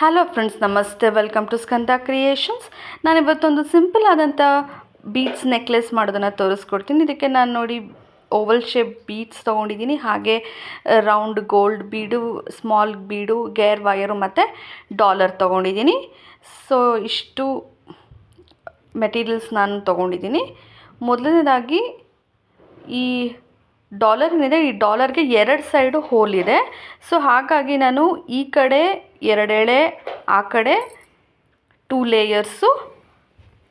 Hello friends ನಮಸ್ತೆ welcome to Skanda creations ನಾನು ಇವತ್ತೊಂದು ಸಿಂಪಲ್ ಆದಂಥ ಬೀಟ್ಸ್ ನೆಕ್ಲೆಸ್ ಮಾಡೋದನ್ನು ತೋರಿಸ್ಕೊಡ್ತೀನಿ. ಇದಕ್ಕೆ ನಾನು ನೋಡಿ ಓವಲ್ ಶೇಪ್ ಬೀಟ್ಸ್ ತೊಗೊಂಡಿದ್ದೀನಿ. ಹಾಗೆ round gold bead small bead gear wire ಮತ್ತು ಡಾಲರ್ ತೊಗೊಂಡಿದ್ದೀನಿ. ಸೊ ಇಷ್ಟು ಮೆಟೀರಿಯಲ್ಸ್ ನಾನು ತೊಗೊಂಡಿದ್ದೀನಿ. ಮೊದಲನೇದಾಗಿ, ಈ ಡಾಲರ್ ಏನಿದೆ? ಈ ಡಾಲರ್ಗೆ ಎರಡು ಸೈಡು ಹೋಲ್ ಇದೆ. ಸೊ ಹಾಗಾಗಿ ನಾನು ಈ ಕಡೆ ಎರಡೆಳೆ, ಆ ಕಡೆ ಟೂ ಲೇಯರ್ಸು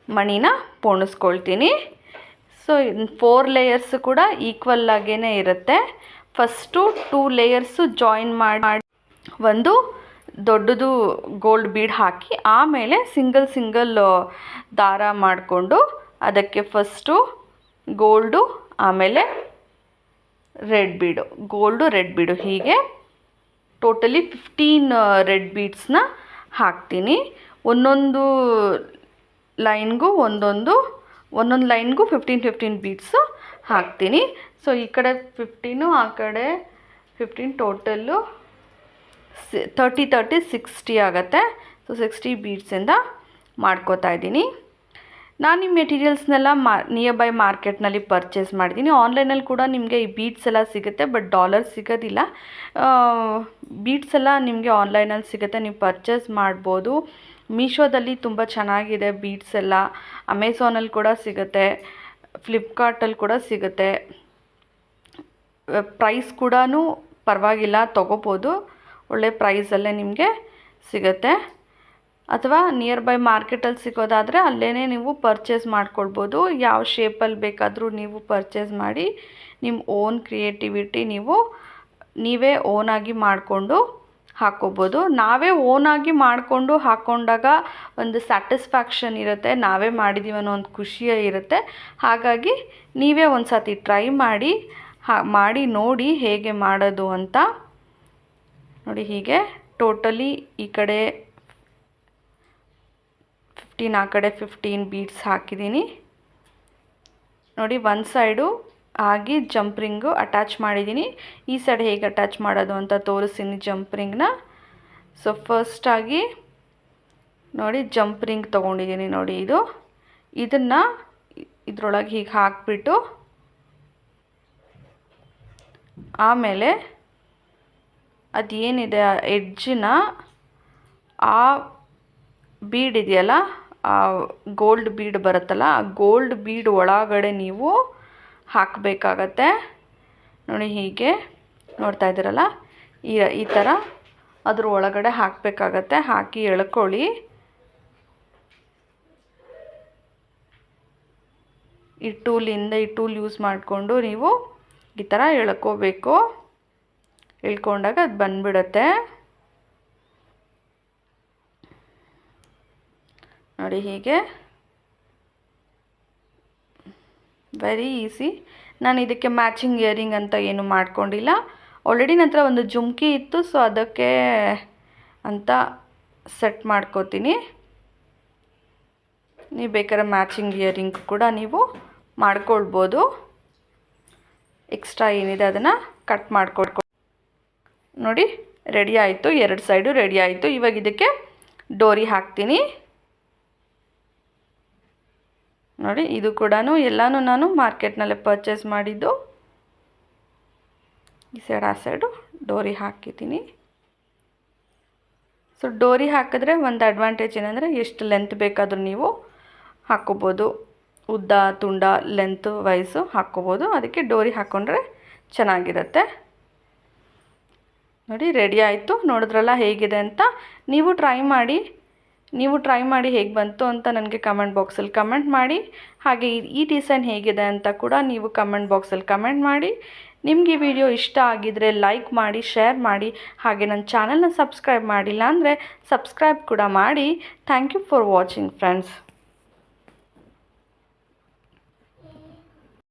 ಮಣಿನ ಪೋಣಿಸ್ಕೊಳ್ತೀನಿ. ಸೊ ಫೋರ್ ಲೇಯರ್ಸು ಕೂಡ ಈಕ್ವಲ್ ಆಗೇ ಇರುತ್ತೆ. ಫಸ್ಟು ಟೂ ಲೇಯರ್ಸು ಜಾಯಿನ್ ಮಾಡಿ, ಒಂದು ದೊಡ್ಡದು ಗೋಲ್ಡ್ ಬೀಡ್ ಹಾಕಿ, ಆಮೇಲೆ ಸಿಂಗಲ್ ಸಿಂಗಲ್ ದಾರ ಮಾಡಿಕೊಂಡು ಅದಕ್ಕೆ ಫಸ್ಟು ಗೋಲ್ಡು ಆಮೇಲೆ red bead gold red bead ಹೀಗೆ ಟೋಟಲಿ ಫಿಫ್ಟೀನ್ ರೆಡ್ ಬೀಡ್ಸ್ನ ಹಾಕ್ತೀನಿ. ಒಂದೊಂದು ಲೈನ್ಗೂ ಒಂದೊಂದು ಒಂದೊಂದು ಲೈನ್ಗೂ ಫಿಫ್ಟೀನ್ ಫಿಫ್ಟೀನ್ ಬೀಡ್ಸು ಹಾಕ್ತೀನಿ. ಸೊ, ಈ ಕಡೆ ಫಿಫ್ಟೀನು, ಆ ಕಡೆ ಫಿಫ್ಟೀನ್ ಟೋಟಲ್ಲು ಸಿ ತರ್ಟಿ ತರ್ಟಿ ಸಿಕ್ಸ್ಟಿ ಆಗುತ್ತೆ. ಸೊ, ಸಿಕ್ಸ್ಟಿ ಬೀಡ್ಸಿಂದ ಮಾಡ್ಕೋತಾ ಇದ್ದೀನಿ. ನಾನು ಈ ಮೆಟೀರಿಯಲ್ಸ್ನೆಲ್ಲ ಮಾ ನಿಯರ್ ಬೈ ಮಾರ್ಕೆಟ್ನಲ್ಲಿ ಪರ್ಚೇಸ್ ಮಾಡಿದ್ದೀನಿ ಆನ್ಲೈನಲ್ಲಿ ಕೂಡ ನಿಮಗೆ ಈ ಬೀಟ್ಸ್ ಎಲ್ಲ ಸಿಗುತ್ತೆ ಬಟ್ ಡಾಲರ್ ಸಿಗೋದಿಲ್ಲ. ಬೀಟ್ಸ್ ಎಲ್ಲ ನಿಮಗೆ ಆನ್ಲೈನಲ್ಲಿ ಸಿಗುತ್ತೆ. ನೀವು ಪರ್ಚೇಸ್ ಮಾಡ್ಬೋದು. ಮೀಶೋದಲ್ಲಿ ತುಂಬ ಚೆನ್ನಾಗಿದೆ ಬೀಟ್ಸ್ ಎಲ್ಲ. ಅಮೆಝಾನಲ್ಲಿ ಕೂಡ ಸಿಗುತ್ತೆ. ಫ್ಲಿಪ್ಕಾರ್ಟಲ್ಲಿ ಕೂಡ ಸಿಗುತ್ತೆ. ಪ್ರೈಸ್ ಕೂಡ ಪರವಾಗಿಲ್ಲ, ತೊಗೋಬೋದು. ಒಳ್ಳೆ ಪ್ರೈಸಲ್ಲೇ ನಿಮಗೆ ಸಿಗುತ್ತೆ. ಅಥವಾ ನಿಯರ್ ಬೈ ಮಾರ್ಕೆಟಲ್ಲಿ ಸಿಗೋದಾದರೆ ಅಲ್ಲೇ ನೀವು ಪರ್ಚೇಸ್ ಮಾಡ್ಕೊಳ್ಬೋದು. ಯಾವ ಶೇಪಲ್ಲಿ ಬೇಕಾದರೂ ನೀವು ಪರ್ಚೇಸ್ ಮಾಡಿ ನಿಮ್ಮ ಓನ್ ಕ್ರಿಯೇಟಿವಿಟಿ ನೀವು ನೀವೇ ಓನಾಗಿ ಮಾಡಿಕೊಂಡು ಹಾಕ್ಕೋಬೋದು ನಾವೇ ಓನಾಗಿ ಮಾಡಿಕೊಂಡು ಹಾಕ್ಕೊಂಡಾಗ ಒಂದು ಸ್ಯಾಟಿಸ್ಫ್ಯಾಕ್ಷನ್ ಇರುತ್ತೆ, ನಾವೇ ಮಾಡಿದ್ದೀವಿ ಅನ್ನೋ ಒಂದು ಖುಷಿ ಇರುತ್ತೆ. ಹಾಗಾಗಿ ನೀವೇ ಒಂದು ಸತಿ ಟ್ರೈ ಮಾಡಿ, ಹಾ, ಮಾಡಿ ನೋಡಿ ಹೇಗೆ ಮಾಡೋದು ಅಂತ. ನೋಡಿ ಹೀಗೆ ಟೋಟಲಿ ಈ ಕಡೆ ಫಿಫ್ಟೀನ್ ಆ ಕಡೆ ಫಿಫ್ಟೀನ್ ಬೀಡ್ಸ್ ಹಾಕಿದ್ದೀನಿ ನೋಡಿ, ಒಂದು ಸೈಡು ಆಗಿ ಜಂಪ್ ರಿಂಗು ಅಟ್ಯಾಚ್ ಮಾಡಿದ್ದೀನಿ ಈ ಸೈಡ್ ಹೇಗೆ ಅಟ್ಯಾಚ್ ಮಾಡೋದು ಅಂತ ತೋರಿಸ್ತೀನಿ ಜಂಪ್ ರಿಂಗ್ನ ಸೊ ಫಸ್ಟಾಗಿ ನೋಡಿ ಜಂಪ್ ರಿಂಗ್ ತೊಗೊಂಡಿದ್ದೀನಿ ನೋಡಿ ಇದು. ಇದನ್ನು ಇದರೊಳಗೆ ಹೀಗೆ ಹಾಕಿಬಿಟ್ಟು ಆಮೇಲೆ ಅದೇನಿದೆ, ಆ ಎಡ್ಜಿನ ಆ ಬೀಡ್ ಇದೆಯಲ್ಲ ಗೋಲ್ಡ್ ಬೀಡ್ ಬರುತ್ತಲ್ಲ, ಆ ಗೋಲ್ಡ್ ಬೀಡ್ ಒಳಗಡೆ ನೀವು ಹಾಕಬೇಕಾಗತ್ತೆ. ನೋಡಿ ಹೀಗೆ ನೋಡ್ತಾ ಇದ್ದೀರಲ್ಲ? ಈ ಈ ಥರ ಅದ್ರ ಒಳಗಡೆ ಹಾಕಬೇಕಾಗತ್ತೆ. ಹಾಕಿ ಎಳ್ಕೊಳ್ಳಿ. ಈ ಟೂಲಿಂದ ಈ ಟೂಲ್ ಯೂಸ್ ಮಾಡಿಕೊಂಡು ನೀವು ಈ ಥರ ಎಳ್ಕೋಬೇಕು. ಎಳ್ಕೊಂಡಾಗ ಅದು ಬಂದ್ಬಿಡತ್ತೆ. ನೋಡಿ ಹೀಗೆ. ವೆರಿ ಈಸಿ ನಾನು ಇದಕ್ಕೆ ಮ್ಯಾಚಿಂಗ್ ಇಯರಿಂಗ್ ಅಂತ ಏನು ಮಾಡ್ಕೊಂಡಿಲ್ಲ. ಆಲ್ರೆಡಿ ನಂತರ ಒಂದು ಜುಮ್ಕಿ ಇತ್ತು ಸೊ ಅದಕ್ಕೆ ಅಂತ ಸೆಟ್ ಮಾಡ್ಕೋತೀನಿ. ನೀವು ಬೇಕಾದ್ರೆ ಮ್ಯಾಚಿಂಗ್ ಇಯರಿಂಗ್ ಕೂಡ ನೀವು ಮಾಡ್ಕೊಳ್ಬೋದು. ಎಕ್ಸ್ಟ್ರಾ ಏನಿದೆ ಅದನ್ನು ಕಟ್ ಮಾಡ್ಕೊಡ್ಕೊ ನೋಡಿ ರೆಡಿ ಆಯಿತು. ಎರಡು ಸೈಡು ರೆಡಿ ಆಯಿತು. ಇವಾಗ ಇದಕ್ಕೆ ಡೋರಿ ಹಾಕ್ತೀನಿ. ನೋಡಿ, ಇದು ಕೂಡ ಎಲ್ಲನೂ ನಾನು ಮಾರ್ಕೆಟ್ನಲ್ಲೇ ಪರ್ಚೇಸ್ ಮಾಡಿದ್ದು. ಈ ಸೈಡ್ ಆ ಸೈಡು ಡೋರಿ ಹಾಕಿದ್ದೀನಿ. ಸೊ ಡೋರಿ ಹಾಕಿದ್ರೆ ಒಂದು ಅಡ್ವಾಂಟೇಜ್ ಏನಂದರೆ ಎಷ್ಟು ಲೆಂತ್ ಬೇಕಾದರೂ ನೀವು ಹಾಕ್ಕೋಬೋದು. ಉದ್ದ, ತುಂಡ ಲೆಂತ್ ವೈಸು ಹಾಕ್ಕೋಬೋದು. ಅದಕ್ಕೆ ಡೋರಿ ಹಾಕ್ಕೊಂಡ್ರೆ ಚೆನ್ನಾಗಿರುತ್ತೆ. ನೋಡಿ ರೆಡಿ ಆಯಿತು. ನೋಡಿದ್ರಲ್ಲ ಹೇಗಿದೆ ಅಂತ ನೀವು ಟ್ರೈ ಮಾಡಿ. ನೀವು ಟ್ರೈ ಮಾಡಿ ಹೇಗೆ ಬಂತು ಅಂತ ನನಗೆ ಕಮೆಂಟ್ ಬಾಕ್ಸಲ್ಲಿ ಕಮೆಂಟ್ ಮಾಡಿ. ಹಾಗೆ ಈ ಡಿಸೈನ್ ಹೇಗಿದೆ ಅಂತ ಕೂಡ ನೀವು ಕಮೆಂಟ್ ಬಾಕ್ಸಲ್ಲಿ ಕಮೆಂಟ್ ಮಾಡಿ. ನಿಮಗೆ ವಿಡಿಯೋ ಇಷ್ಟ ಆಗಿದರೆ ಲೈಕ್ ಮಾಡಿ ಶೇರ್ ಮಾಡಿ. ಹಾಗೆ ನನ್ನ ಚಾನಲ್ನ ಸಬ್ಸ್ಕ್ರೈಬ್ ಮಾಡಿಲ್ಲ ಅಂದರೆ ಸಬ್ಸ್ಕ್ರೈಬ್ ಕೂಡ ಮಾಡಿ. Thank you for watching friends